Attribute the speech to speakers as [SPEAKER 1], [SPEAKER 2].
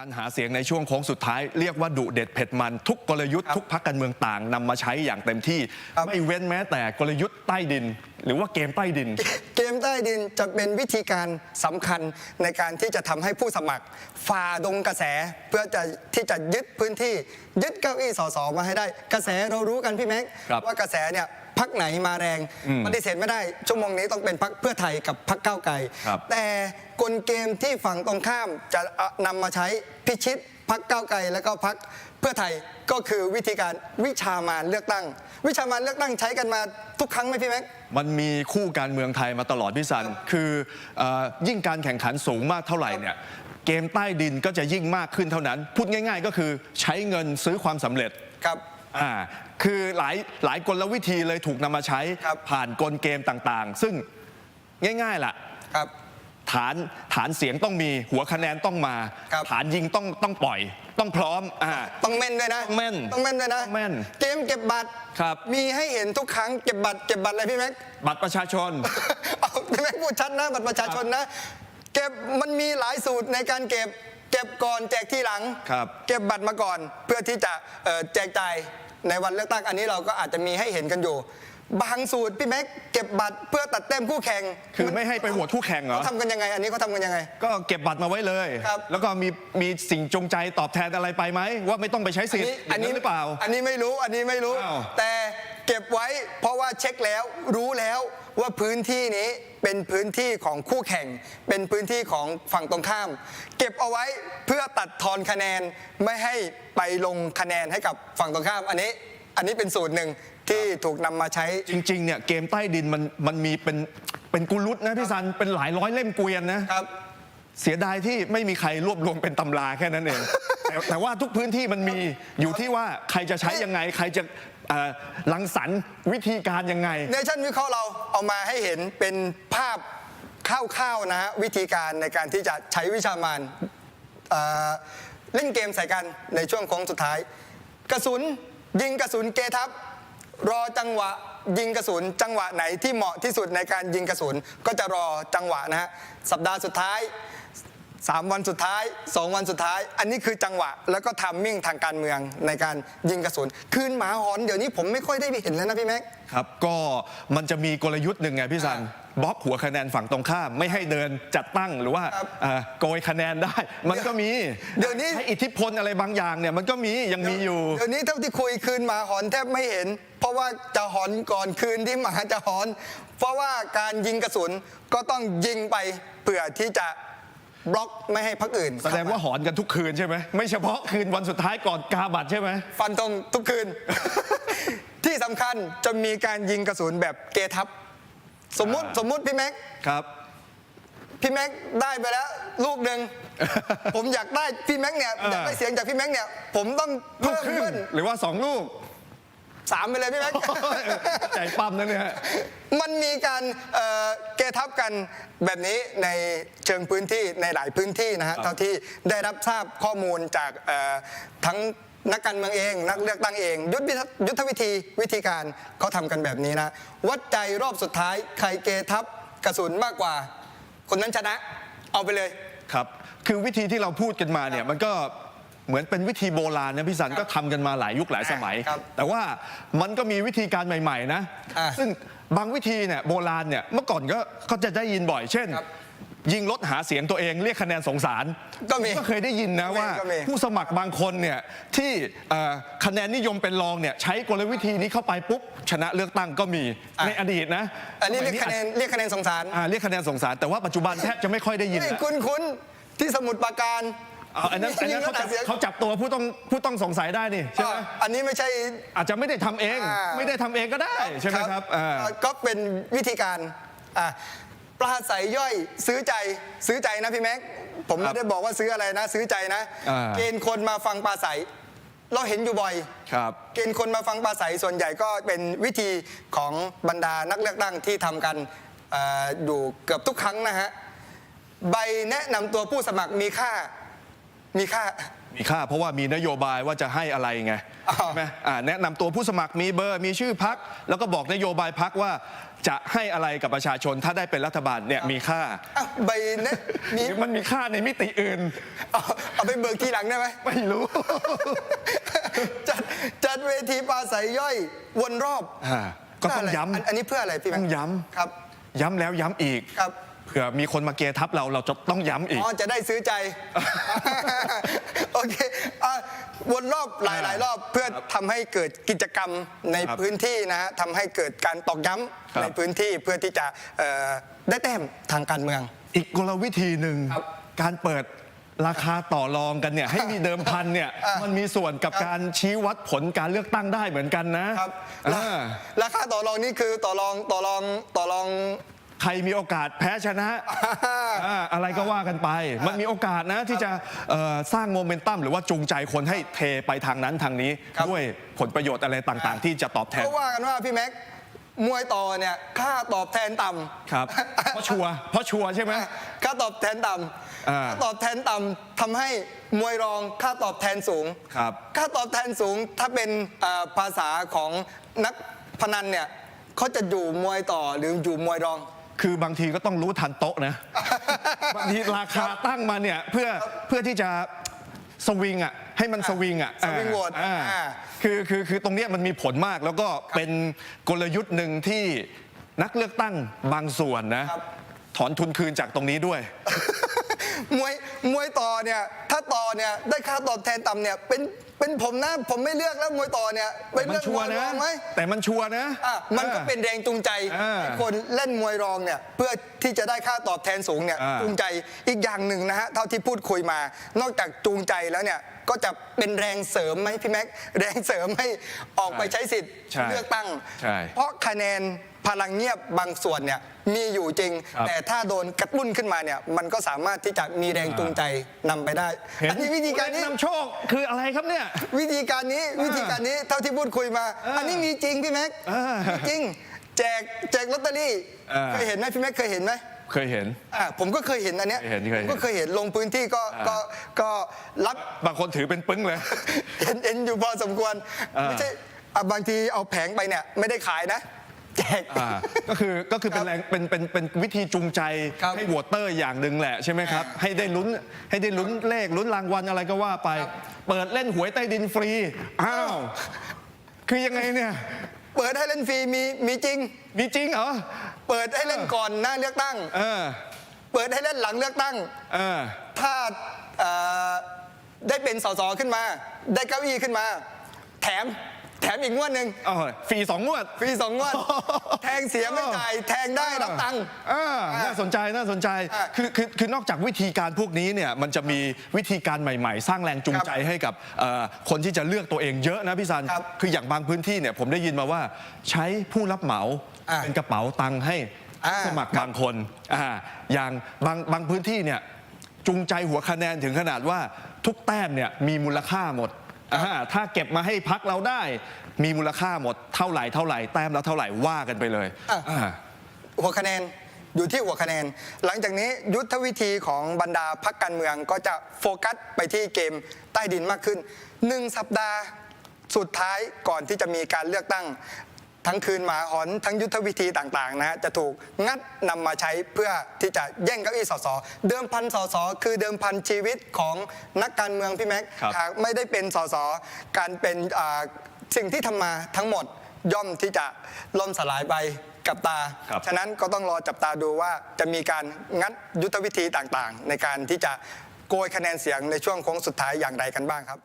[SPEAKER 1] การหาเสียงในช่วงโค้งสุดท้ายเรียกว่าดุเด็ดเผ็ดมันทุกกลยุทธ์ทุกพักการเมืองต่างนำมาใช้อย่างเต็มที่
[SPEAKER 2] ครับ
[SPEAKER 1] ไม่เว้นแม้แต่กลยุทธ์ใต้ดิน หรือว่าเกมใต้ดิน
[SPEAKER 2] เกมใต้ดินจะเป็นวิธีการสำคัญในการที่จะทำให้ผู้สมัครฝ่าดงกระแสเพื่อจะที่จะยึดพื้นที่ยึดเก้าอี้สสมาให้ได้ กระแสเรารู้กันพี่แม็ก
[SPEAKER 1] ครับ
[SPEAKER 2] ว่ากระแสเนี่ย พักไหนมาแรงปฏิเสธไม่ได้ชั่วโมงนี้ต้องเป็นพักเพื่อไทยกับพักก้าวไกล
[SPEAKER 1] ครับ
[SPEAKER 2] แต่กลเกมที่ฝั่งตรงข้ามจะเอานำมาใช้พิชิตพักก้าวไกลแล้วก็พักเพื่อไทยก็คือวิธีการวิชามานเลือกตั้ง วิชามานเลือกตั้งใช้กันมาทุกครั้งไหมพี่แม็ก
[SPEAKER 1] มันมีคู่การเมืองไทยมาตลอดพี่สัน คือเอ่อยิ่งการแข่งขันสูงมากเท่าไหร่เนี่ยเกมใต้ดินก็จะยิ่งมากขึ้นเท่านั้น พูดง่าย ๆ ก็คือใช้เงินซื้อความสำเร็จ
[SPEAKER 2] ครับ
[SPEAKER 1] อ่าคือหลายหลายกลวิธีเลยถูกนำมาใช้
[SPEAKER 2] ครับ
[SPEAKER 1] ผ่านกลเกมต่างๆ ซึ่งง่ายๆล่ะ
[SPEAKER 2] ครับ
[SPEAKER 1] ฐานฐานเสียงต้องมีหัวคะแนนต้องมา
[SPEAKER 2] ครับ
[SPEAKER 1] ฐานยิงต้องต้องปล่อย ต้องพร้อมอ่า
[SPEAKER 2] ต้องแม่นด้วยนะ
[SPEAKER 1] ต้องแม่น
[SPEAKER 2] ต้องแม่นด้วยนะ
[SPEAKER 1] ต้องแม่น
[SPEAKER 2] เกมเก็บบัตร
[SPEAKER 1] ครับ
[SPEAKER 2] มีให้เห็นทุกครั้งเก็บบัตรเก็บบัตรอะไรพี่แม็ก
[SPEAKER 1] บัตรประชาชน
[SPEAKER 2] เอาพี่แม็กพูดชัดนะบัตรประชาชนนะ เก็บมันมีหลายสูตรในการเก็บ เก็บก่อนแจกที่หลัง
[SPEAKER 1] ครับ
[SPEAKER 2] เก็บบัตรมาก่อนเพื่อที่จะเอ่อแจกจ่าย ในวันเลือกตั้งอันนี้เราก็อาจจะมีให้เห็นกันอยู่ บางสูตรพี่แม็กเก็บบัตรเพื่อตัดเต็มคู่แข่ง
[SPEAKER 1] คือไม่ให้ไปโหวตคู่แข่งเหรอ
[SPEAKER 2] เขาทำกันยังไง อันนี้เขาทำกันยังไง
[SPEAKER 1] ก็เก็บบัตรมาไว้เลย
[SPEAKER 2] ครับ
[SPEAKER 1] แล้วก็มีมีสิ่งจงใจตอบแทนอะไรไปไหม ว่าไม่ต้องไปใช้สิทธิ์อย่างนั้นหรือเปล่า
[SPEAKER 2] อันนี้ไม่รู้อันนี้ไม่รู้
[SPEAKER 1] อ้าว
[SPEAKER 2] แต่เก็บไว้เพราะว่าเช็คแล้วรู้แล้ว ว่าพื้นที่นี้เป็นพื้นที่ของคู่แข่ง เป็นพื้นที่ของฝั่งตรงข้าม เก็บเอาไว้เพื่อตัดทอนคะแนนไม่ให้ไปลงคะแนนให้กับฝั่งตรงข้าม อันนี้อันนี้เป็นสูตรหนึ่งที่ถูกนำมาใช้
[SPEAKER 1] จริงๆเนี่ยเกมใต้ดินมันมันมีเป็นเป็นกุลุตนะพี่ซันเป็นหลายร้อยเล่มเกวียนนะ
[SPEAKER 2] ครับ
[SPEAKER 1] เสียดายที่ไม่มีใครรวบรวมเป็นตำราแค่นั้นเอง แต่แต่ว่าทุกพื้นที่มันมีอยู่ที่ว่าใครจะใช้ยังไง ใครจะ เอ่อรังสรรค์วิธีการยังไง
[SPEAKER 2] เนชั่นวิเคราะห์เราเอามาให้เห็นเป็นภาพคร่าวๆนะฮะวิธีการในการที่จะใช้วิชามานเอ่อเล่นเกมใส่กันในช่วงโค้งสุดท้าย กระสุนยิงกระสุนเกทับ รอจังหวะยิงกระสุนจังหวะไหนที่เหมาะที่สุดในการยิงกระสุนก็จะรอจังหวะนะฮะสัปดาห์สุดท้าย สามวันสุดท้ายสองวันสุดท้าย อันนี้คือจังหวะ แล้วก็ทามมิ่งทางการเมืองในการยิงกระสุน คืนหมาหอนเดี๋ยวนี้ผมไม่ค่อยได้เห็นแล้วนะพี่แม็ก
[SPEAKER 1] ครับก็มันจะมีกลยุทธ์หนึ่งไงพี่ซันบล็อกหัวคะแนนฝั่งตรงข้ามไม่ให้เดินจัดตั้งหรือว่า
[SPEAKER 2] ครับ
[SPEAKER 1] เอ่อโกยคะแนนได้ มันก็มี
[SPEAKER 2] เดี๋ยวนี้
[SPEAKER 1] ให้อิทธิพลอะไรบางอย่างเนี่ยมันก็มียังมีอยู่
[SPEAKER 2] เดี๋ยวนี้เท่าที่คุยคืนหมาหอนแทบไม่เห็น เพราะว่าจะหอนก่อนคืนที่หมาจะหอน เพราะว่าการยิงกระสุนก็ต้องยิงไปเพื่อที่จะ บล็อกไม่ให้พักอื่น
[SPEAKER 1] แสดงว่าหอนกันทุกคืนใช่ไหมไม่เฉพาะคืนวันสุดท้ายก่อนกาบัตรใช่ไหม
[SPEAKER 2] ฟันตรงทุกคืน ที่สำคัญจะมีการยิงกระสุนแบบเกทับ สมมุติ
[SPEAKER 1] อ่า
[SPEAKER 2] สมมุติพี่แม็ก
[SPEAKER 1] ครับ
[SPEAKER 2] พี่แม็กได้ไปแล้ว ลูกหนึ่ง ผมอยากได้พี่แม็กเนี่ย
[SPEAKER 1] เออ
[SPEAKER 2] อ
[SPEAKER 1] อ
[SPEAKER 2] ยากได้เสียงจากพี่แม็กเนี่ย ผมต้อง
[SPEAKER 1] ลูก
[SPEAKER 2] เพิ่ม
[SPEAKER 1] ครึ่
[SPEAKER 2] เพื่
[SPEAKER 1] ง
[SPEAKER 2] อน
[SPEAKER 1] หรือว่าสองลูก
[SPEAKER 2] สามไปเลยพี่แม็ก
[SPEAKER 1] ใจปั๊มนะเนี่ย
[SPEAKER 2] มันมีการเอ่อเกทับกันแบบนี้ในเชิงพื้นที่ในหลายพื้นที่นะฮะ
[SPEAKER 1] ครับ
[SPEAKER 2] เท่าที่ได้รับทราบข้อมูลจากเอ่อทั้งนักการเมืองเอง นักเลือกตั้งเอง ยุทธวิธียุทธวิธีวิธีการเขาทำกันแบบนี้นะ วัดใจรอบสุดท้ายใครเกทับกระสุนมากกว่า คนนั้นชนะเอาไปเลย
[SPEAKER 1] ครับ คือวิธีที่เราพูดกันมาเนี่ยมันก็ เหมือนเป็นวิธีโบราณนะพี่สันก็ทำกันมาหลายยุคหลายสมัย
[SPEAKER 2] ครับ
[SPEAKER 1] แต่ว่ามันก็มีวิธีการใหม่ๆนะ
[SPEAKER 2] อ่า
[SPEAKER 1] ซึ่งบางวิธีเนี่ยโบราณเนี่ยเมื่อก่อนก็ก็จะได้ยินบ่อย เช่น
[SPEAKER 2] ครับ
[SPEAKER 1] ยิงรถหาเสียงตัวเองเรียกคะแนนสงสาร
[SPEAKER 2] ก็มี
[SPEAKER 1] ก็เคยได้ยินนะ
[SPEAKER 2] ก็มี
[SPEAKER 1] ว่า
[SPEAKER 2] ก็มี
[SPEAKER 1] ผู้สมัครบางคนเนี่ยที่เอ่อคะแนนนิยมเป็นรองเนี่ยใช้กลวิธีนี้เข้าไปปุ๊บชนะเลือกตั้งก็มีในอดีตนะ
[SPEAKER 2] อันนี้เรียก
[SPEAKER 1] สมั
[SPEAKER 2] คะแนนเรียกคะแนนสงสาร
[SPEAKER 1] อ่าเรียกคะแนนสงสารแต่ว่าปัจจุบันแทบจะไม่ค่อยได้ยิน
[SPEAKER 2] เฮ้ย
[SPEAKER 1] แล้ว
[SPEAKER 2] คุณคุณที่สมุทรปราการ
[SPEAKER 1] เอาอันนั้นอันนั้น
[SPEAKER 2] ยิงร
[SPEAKER 1] เขา
[SPEAKER 2] ถห
[SPEAKER 1] จับ
[SPEAKER 2] เสียง
[SPEAKER 1] เขาจับตัวผู้ต้องผู้ต้องสงสัยได้นี่ใช่ไหม
[SPEAKER 2] อ่าอันนี้ไม่ใช่
[SPEAKER 1] อาจจะไม่ได้ทำเอง
[SPEAKER 2] อ่า
[SPEAKER 1] ไม่ได้ทำเองก็ได้ใช่ไหมครับอ่า
[SPEAKER 2] ก็เป็นวิธีการอะปลาใสย่อยซื้อใจซื้อใจนะพี่แม็กผมไม่ได้บอกว่าซื้ออะไรนะ ซื้อใจนะ
[SPEAKER 1] อ่า
[SPEAKER 2] เกณฑ์คนมาฟังปลาใสเราเห็นอยู่บ่อย
[SPEAKER 1] ครับ
[SPEAKER 2] เกณฑ์คนมาฟังปลาใสส่วนใหญ่ก็เป็นวิธีของบรรดานักเลือกตั้งที่ทำกันเอ่ออยู่เกือบทุกครั้งนะฮะ ใบแนะนำตัวผู้สมัครมีค่า มีค่า
[SPEAKER 1] มีค่าเพราะว่ามีนโยบายว่าจะให้อะไรไง
[SPEAKER 2] อ๋อ
[SPEAKER 1] ใช่ไหมอ่าแนะนำตัวผู้สมัครมีเบอร์มีชื่อพัก แล้วก็บอกนโยบายพักว่าจะให้อะไรกับประชาชนถ้าได้เป็นรัฐบาลเนี่ยมีค่า
[SPEAKER 2] อ้าวใบเนี้ยมี
[SPEAKER 1] หรือมันมีค่าในมิติอื่น
[SPEAKER 2] เอาเอาไปเบิกทีหลังได้ไหม
[SPEAKER 1] ไม่รู้
[SPEAKER 2] จัดจัดเวทีปราศัยย่อยวนรอบ
[SPEAKER 1] อ่าก็ต้อง
[SPEAKER 2] เพื่ะไร
[SPEAKER 1] ย้ำ
[SPEAKER 2] นอันนี้เพื่ออะไรพี่แม็ก
[SPEAKER 1] ต้องย้
[SPEAKER 2] ครับำ
[SPEAKER 1] ย้ำแล้วย้ำอีก
[SPEAKER 2] ครับ
[SPEAKER 1] เผื่อมีคนมาเกทับเราเราจะต้องย้ำอีก
[SPEAKER 2] อ๋อจะได้ซื้อใจ โอเคอะวนรอบหลายหลายๆรอบเพื่อทำให้เกิดกิจกรรมใน
[SPEAKER 1] ครับ
[SPEAKER 2] พื้นที่นะฮะทำให้เกิดการตอกย้
[SPEAKER 1] ครับำ
[SPEAKER 2] ในพื้นที่เพื่อที่จะเอ่อได้แต้มทางการเมือง
[SPEAKER 1] อีกกลวิธีหนึ่ง
[SPEAKER 2] ครับ
[SPEAKER 1] การเปิดราคาต่อรองกันเนี่ยให้มีเดิมพันเนี่ย
[SPEAKER 2] อะ
[SPEAKER 1] มันมีส่วนกับ
[SPEAKER 2] ครับ
[SPEAKER 1] การชี้วัดผลการเลือกตั้งได้เหมือนกันนะครับ
[SPEAKER 2] รา
[SPEAKER 1] อ่า
[SPEAKER 2] ราคาต่อรองนี่คือต่อรองต่อรองต่อรอง
[SPEAKER 1] ใครมีโอกาสแพ้ชนะอ่าอะไรก็ว่ากันไป มันมีโอกาสนะที่จะเอ่อสร้างโมเมนตัมหรือว่าจูงใจคนให้เทไปทางนั้นทางนี้
[SPEAKER 2] ครับ
[SPEAKER 1] ด้วยผลประโยชน์อะไรต่างๆ ที่จะตอบแทน
[SPEAKER 2] เขาว่ากันว่าพี่แม็กมวยต่อเนี่ยค่าตอบแทนต่ำ
[SPEAKER 1] ครับ เพราะชัวร์เพราะชัวร์ใช่ไหม
[SPEAKER 2] ค่าตอบแทนต่
[SPEAKER 1] อ่าำ
[SPEAKER 2] ค่าตอบแทนต่ำทำให้มวยรองค่าตอบแทนสูง
[SPEAKER 1] ครับ
[SPEAKER 2] ค่าตอบแทนสูงถ้าเป็นเอ่อภาษาของนักพนันเนี่ยเขาจะอยู่มวยต่อหรืออยู่มวยรอง
[SPEAKER 1] คือบางทีก็ต้องรู้ทันโต๊ะนะ บางทีราคาตั้งมาเนี่ยเพื่อเพื่อที่จะสวิงอะให้มันสวิงอะ
[SPEAKER 2] สวิงโหวต
[SPEAKER 1] อ่า
[SPEAKER 2] อ่า
[SPEAKER 1] คือคือคือตรงเนี้ยมันมีผลมากแล้วก็เป็นกลยุทธ์หนึ่งที่นักเลือกตั้งบางส่วนนะ
[SPEAKER 2] ครับ
[SPEAKER 1] ถอนทุนคืนจากตรงนี้ด้วย
[SPEAKER 2] มวยมวยต่อเนี่ยถ้าต่อเนี่ยได้ค่าตอบแทนต่ำเนี่ยเป็นเป็นผมนะผมไม่เลือกแล้วมวยต่อเนี่ยไป
[SPEAKER 1] แต่มัน
[SPEAKER 2] เลือก
[SPEAKER 1] ชั
[SPEAKER 2] ม
[SPEAKER 1] ว
[SPEAKER 2] ว
[SPEAKER 1] ร์
[SPEAKER 2] ยร
[SPEAKER 1] นะ
[SPEAKER 2] องไหม
[SPEAKER 1] แต่มันชัวร์นะ
[SPEAKER 2] อะมันก็
[SPEAKER 1] อ่า
[SPEAKER 2] เป็นแรงจูงใจ
[SPEAKER 1] อ่า
[SPEAKER 2] ให้คนเล่นมวยรองเนี่ยเพื่อที่จะได้ค่าตอบแทนสูงเนี่ย
[SPEAKER 1] อ่า
[SPEAKER 2] จูงใจอีกอย่างหนึ่งนะฮะเท่าที่พูดคุยมา นอกจากจูงใจแล้วเนี่ย ก็จะเป็นแรงเสริมไหมพี่แม็กแรงเสริมให้ออกไปใช้สิทธิ์
[SPEAKER 1] ใช่
[SPEAKER 2] เลือกตั้ง
[SPEAKER 1] ใช่
[SPEAKER 2] เพราะคะแนนพลังเงียบบางส่วนเนี่ยมีอยู่จริง
[SPEAKER 1] ครับ
[SPEAKER 2] แต่ถ้าโดนกระตุ้นขึ้นมาเนี่ยมันก็สามารถที่จะมีแรงจูงใจนำไปได้
[SPEAKER 1] เห็น
[SPEAKER 2] อันนี้วิธีการนี้
[SPEAKER 1] นำโชคคืออะไรครับเนี่ย
[SPEAKER 2] วิธีการนี้วิธีการนี้เท่าที่พูดคุยมา
[SPEAKER 1] อ่า
[SPEAKER 2] อันนี้มีจริงพี่แม็ก
[SPEAKER 1] อ่ามี
[SPEAKER 2] มีจริง แจกแจกลอตเตอรี่
[SPEAKER 1] อ่า
[SPEAKER 2] เคยเห็นไหมพี่แม็กเคยเห็นไหม
[SPEAKER 1] เคยเห็น
[SPEAKER 2] อ่าผมก็เคยเห็นอันเนี้ย
[SPEAKER 1] เคยเห็นเคยเห็น
[SPEAKER 2] ผมก็เคยเห็นลงพื้นที่ก็
[SPEAKER 1] อ่า
[SPEAKER 2] ก็ก็รับ บา
[SPEAKER 1] งคนถือเป็นปึ้งเลย
[SPEAKER 2] เห็นเห็นอยู่พอสมควร
[SPEAKER 1] อ่า
[SPEAKER 2] ไม่ใช่อะบางทีเอาแผงไปเนี่ยไม่ได้ขายนะ แจก
[SPEAKER 1] อ่าก็คือก็คือเป็นแรงเป็นเป็นเป็นวิธีจูงใจ
[SPEAKER 2] ครับ
[SPEAKER 1] ให้โหวตเตอร์อย่างหนึ่งแหละใช่ไหมครับ ให้ได้ลุ้นให้ได้ลุ้นเลขลุ้นรางวัลอะไรก็ว่าไป เปิดเล่นหวยใต้ดินฟรี อ้าว คือยังไงเนี่ย
[SPEAKER 2] เปิดให้เล่นฟรีมีมีจริง
[SPEAKER 1] มีจริงเหรอ
[SPEAKER 2] เปิดให้เล่นก่อนหน้าเลือกตั้ง
[SPEAKER 1] เออ
[SPEAKER 2] เปิดให้เล่นหลังเลือกตั้ง
[SPEAKER 1] เออ
[SPEAKER 2] ถ้าเอ่อได้เป็นสสขึ้นมา ได้เก้าอี้ขึ้นมา แถม แถมอีกงวดหนึ่ง
[SPEAKER 1] เอาฟรีสองงวด
[SPEAKER 2] ฟรีสองงวด แทงเสียไม่จ่ายแทงได้รับตังค์
[SPEAKER 1] อ่าน่าสนใจน่าสนใจ
[SPEAKER 2] อะ
[SPEAKER 1] คือคือคือนอกจากวิธีการพวกนี้เนี่ยมันจะมีวิธีการใหม่ๆ สร้างแรงจูงใจให้กับเอ่อคนที่จะเลือกตัวเองเยอะนะพี่ซัน
[SPEAKER 2] ครับ
[SPEAKER 1] คืออย่างบางพื้นที่เนี่ยผมได้ยินมาว่าใช้ผู้รับเหมา
[SPEAKER 2] อะ
[SPEAKER 1] เป็นกระเป๋าตังค์ให้
[SPEAKER 2] อ่า
[SPEAKER 1] สมัครบางคนอ่าอย่างบางบางพื้นที่เนี่ยจูงใจหัวคะแนนถึงขนาดว่าทุกแต้มเนี่ยมีมูลค่าหมด อ่าถ้าเก็บมาให้พักเราได้ มีมูลค่าหมดเท่าไหร่เท่าไหร่แต้มแล้วเท่าไหร่ว่ากันไปเลย
[SPEAKER 2] อะ
[SPEAKER 1] อ่า
[SPEAKER 2] หัวคะแนนอยู่ที่หัวคะแนน หลังจากนี้ยุทธวิธีของบรรดาพักการเมืองก็จะโฟกัสไปที่เกมใต้ดินมากขึ้นหนึ่งสัปดาห์สุดท้ายก่อนที่จะมีการเลือกตั้ง ทั้งคืนหมาหอนทั้งยุทธวิธีต่างๆนะฮะจะถูกงัดนำมาใช้เพื่อที่จะแย่งเก้าอี้สสเดิมพันสสคือเดิมพันชีวิตของนักการเมืองพี่แม็ก
[SPEAKER 1] ครับ
[SPEAKER 2] หากไม่ได้เป็นสสการเป็นอ่าสิ่งที่ทำมาทั้งหมดย่อมที่จะล่มสลายไปกับตา
[SPEAKER 1] ครับ
[SPEAKER 2] ฉะนั้นก็ต้องรอจับตาดูว่าจะมีการงัดยุทธวิธีต่างๆ ในการที่จะโกยคะแนนเสียงในช่วงโค้งสุดท้ายอย่างไรกันบ้างครับ